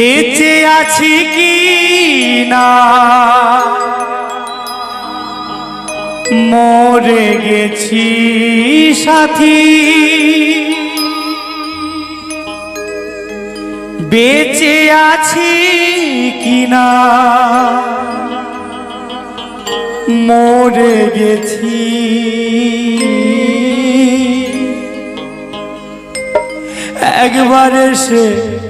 বেঁচে আছি কি না? মরে গেছি সাথী। বেঁচে আছি কি না? মরে গেছি। একবার এসে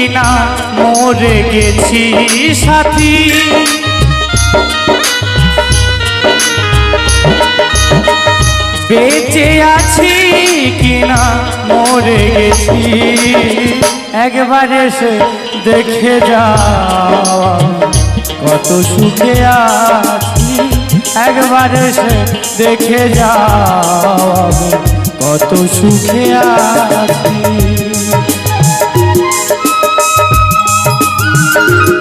কিনা মরে গেছি সাথী। বেঁচে আছি কিনা, মরে গেছি। একবার এসে দেখে যাও, কত সুখে আছি। একবার এসে দেখে যাও, কত সুখে আছি। ও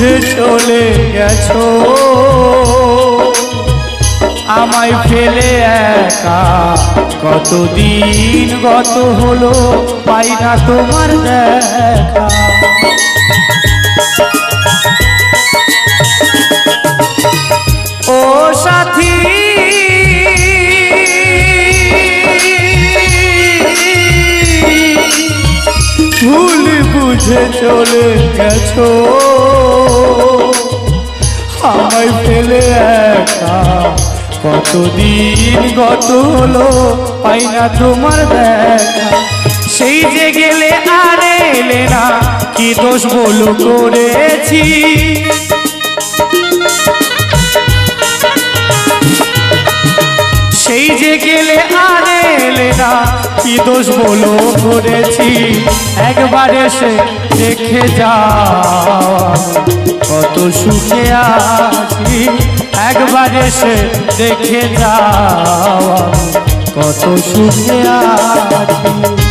বুঝে চলে গেছো। আমায় ফেলে একা কতদিন গত হলো পাই না তোমার দেখা। ও সাথী, ভুল বুঝে চলে গেছো। আমায় ফেলে একা। কতদিন গত হলো পাই না তোমার দেখা। সেই যে গেলে আর এলে না, কি দোষ বলো করেছি? সেই যে গেলে কি দোষ বলো? করেছি। একবার এসে দেখে যা কত সুখে আছি। একবার এসে দেখে যা কত সুখে আছি।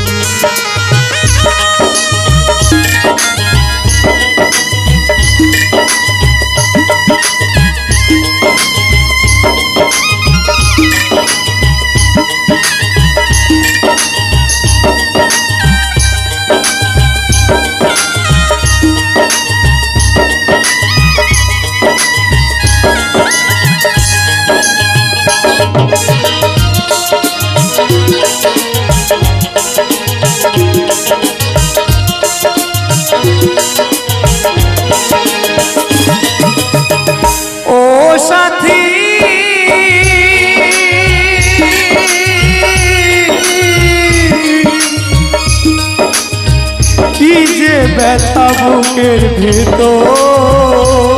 ব্যথা বুকের ভেতর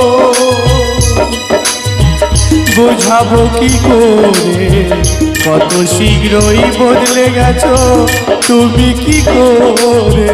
বোঝাবো কি করে? কত শীঘ্রই বদলে গেছো তুমি কি করে?